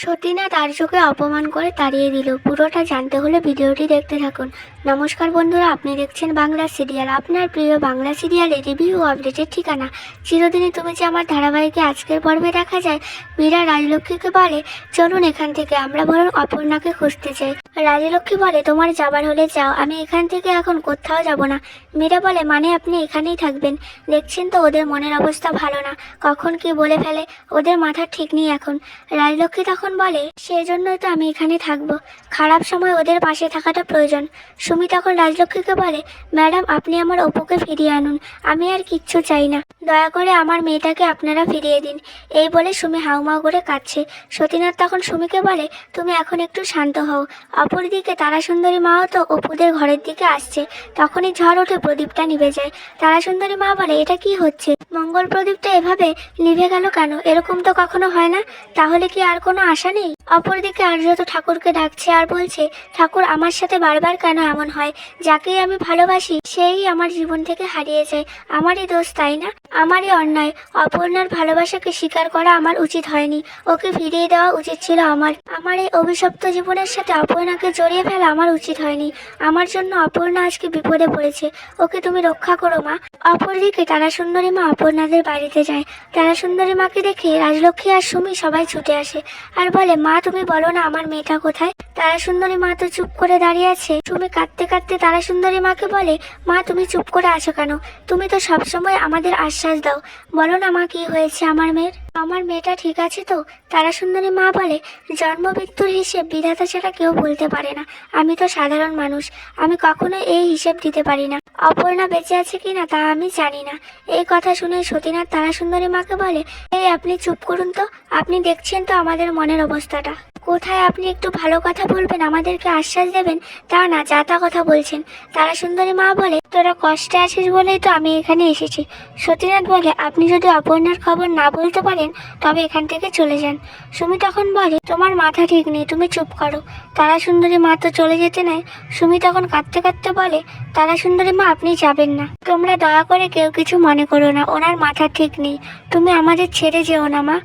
সতীনাথ আর্যকে অপমান করে তাড়িয়ে দিল। পুরোটা জানতে হলে ভিডিওটি দেখতে থাকুন। নমস্কার বন্ধুরা, আপনি দেখছেন বাংলা সিরিয়াল। আপনার প্রিয় বাংলা সিরিয়ালের রিভিউ আপডেটের ঠিকানা। চিরদিনই তুমি যে আমার ধারাবাহিকে আজকের পর্বে দেখা যায়, মীরা রাজলক্ষ্মীকে বলে, চলুন এখান থেকে, আমরা বরং অপর্ণাকে খুঁজতে চাই। রাজলক্ষ্মী বলে, তোমার যাবার হলে যাও, আমি এখান থেকে এখন কোথাও যাব না। মীরা বলে মানে আপনি এখানেই থাকবেন? দেখছেন তো, ওদের মনের অবস্থা ভালো না। কখন কি বলে ফেলে, ওদের মাথা ঠিক নেই এখন। রাজলক্ষ্মী তখন বলে সেই জন্যই তো আমি এখানে থাকব। খারাপ সময় ওদের পাশে থাকাটা প্রয়োজন। সুমি তখন রাজলক্ষ্মীকে বলে, ম্যাডাম, আপনি আমার অপুকে ফিরিয়ে আনুন। আমি আর কিচ্ছু চাই না। দয়া করে আমার মেয়েটাকে আপনারা ফিরিয়ে দিন। এই বলে সুমি হাউমাউ করে কাঁদছে। সতীনাথ তখন সুমিকে বলে, তুমি এখন একটু শান্ত হও। অপরদিকে তারা সুন্দরী মাও তো অপুদের ঘরের দিকে আসছে। তখনই ঝড় ওঠে, প্রদীপটা নিভে যায়। তারা সুন্দরী মা বলে, এটা কি হচ্ছে? মঙ্গল প্রদীপটা এভাবে নিভে গেল কেন? এরকম তো কখনো হয় না। তাহলে কি আর কোনো আশা নেই অপরদিকে আর্য তো ঠাকুরকে ডাকছে আর বলছে, ঠাকুর, আমার সাথে বারবার কেন এমন হয়? যাকেই আমি ভালোবাসি, সেই আমার জীবন থেকে হারিয়ে যায়। আমারই দোষ, তাই না? আমারই অন্যায়। অপর্ণার ভালোবাসাকে স্বীকার করা আমার উচিত হয়নি। ওকে ফিরিয়ে দেওয়া উচিত ছিল আমার। আমার এই অভিশপ্ত জীবনের সাথে অপর্ণাকে জড়িয়ে ফেলা আমার উচিত হয়নি। আমার জন্য অপর্ণা আজকে বিপদে পড়েছে। ওকে তুমি রক্ষা করো, মা। অপরদিকে তারা সুন্দরী মা অপর্ণাদের বাড়িতে যায়। তারা সুন্দরী মাকে দেখে রাজলক্ষ্মী আর সুমি সবাই ছুটে আসে। আর বলে মা তুমি বলো না আমার মেয়েটা কোথায়? তারা সুন্দরী মা তো চুপ করে দাঁড়িয়ে আছে। সুমি কাঁদতে কাঁদতে তারা সুন্দরী মাকে বলে, মা, তুমি চুপ করে আছো কেন? তুমি তো সবসময় আমাদের আশ্বাস দাও। বলো না মা, কি হয়েছে আমার মেয়ের? আমার মেয়েটা ঠিক আছে তো? তারা সুন্দরী মা বলে, জন্ম মৃত্যুর হিসেব বিধাতা ছাড়া কেউ বলতে পারে না। আমি তো সাধারণ মানুষ। আমি কখনো এই হিসেব দিতে পারি না। অপর্ণা বেঁচে আছে কিনা তা আমি জানি না। এই কথা শুনে সতীনাথ তারা সুন্দরী মাকে বলে, এই আপনি চুপ করুন তো। আপনি দেখছেন তো আমাদের মনের অবস্থাটা। কোথায় আপনি একটু ভালো কথা বলবেন, আমাদেরকে আশ্বাস দেবেন? তা না, যা তা কথা বলছেন। তারা সুন্দরী মা বলে, তোরা কষ্টে আছিস বলেই তো আমি এখানে এসেছি। সতীনাথ বলে, আপনি যদি অপর্ণার খবর না বলতে পারেন, তবে এখান থেকে চলে যান। সুমি তখন বলে, তোমার মাথা ঠিক নেই, তুমি চুপ করো। তারা সুন্দরী মা তো চলে যেতে নেয়। সুমি তখন কাঁদতে কাঁদতে বলে, তারা সুন্দরী মা, আপনি যাবেন না। তোমরা দয়া করে কেউ কিছু মনে করো না, ওনার মাথা ঠিক নেই। তুমি আমাদের ছেড়ে যেও না মা।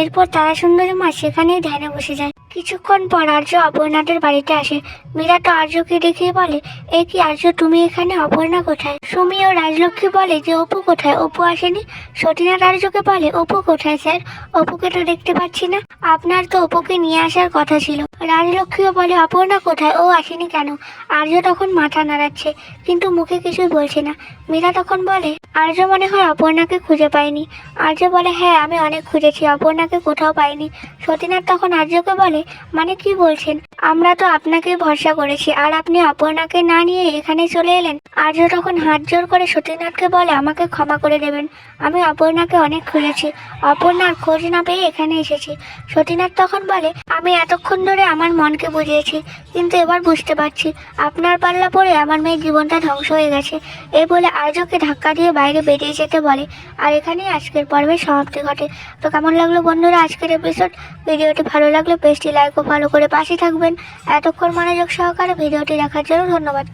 এরপর তারা সুন্দরী মা সেখানেই ধ্যানে বসে যায়। কিছুক্ষণ পর আর্য অপর্ণাদের বাড়িতে আসে। মীরা তো আর্যকে দেখে বলে, এ কি আর্য, তুমি এখানে? অপর্ণা কোথায়? সুমি ও রাজলক্ষ্মী বলে যে, অপু কোথায়? অপু আসেনি? সতীনাথ আর্যকে বলে, অপু কোথায়, স্যার? অপুকে তো দেখতে পাচ্ছি না। আপনার তো অপুকে নিয়ে আসার কথা ছিল। রাজলক্ষ্মীও বলে, অপর্ণা কোথায়? ও আসেনি কেন? আর্য তখন মাথা নাড়াচ্ছে, কিন্তু মুখে কিছুই বলছে না। মীরা তখন বলে, আর্য মনে হয় অপর্ণাকে খুঁজে পায়নি। আর্য বলে হ্যাঁ আমি অনেক খুঁজেছি, অপর্ণাকে কোথাও পাইনি। সতীনাথ তখন আর্যকে বলে মানে কি বলছেন? আমরা তো আপনাকে ভরসা করেছি, আর আপনি অপর্ণাকে না নিয়ে এখানে চলে এলেন? আর্য তখন হাত জোর করে সতীনাথকে বলে, আমাকে ক্ষমা করে দেবেন, আমি অপর্ণাকে অনেক খুঁজেছি। অপর্ণার খোঁজ না পেয়ে এখানে এসেছি। সতীনাথ তখন বলে, আমি এতক্ষণ ধরে আমার মনকে বুঝিয়েছি, কিন্তু এবার বুঝতে পারছি, আপনার পাল্লা পড়ে আমার মেয়ের জীবনটা ধ্বংস হয়ে গেছে। এই বলে আর্যকে ধাক্কা দিয়ে বাইরে বেরিয়ে যেতে বলে। আর এখানেই আজকের পর্বের সমাপ্তি ঘটে। তো কেমন লাগল বন্ধুরা আজকের এপিসোড ভিডিওটি ভালো লাগলে পেজটি লাইক ও ফলো করে পাশে থাকবেন। এতক্ষণ মনোযোগ সহকারে ভিডিওটি দেখার জন্য ধন্যবাদ।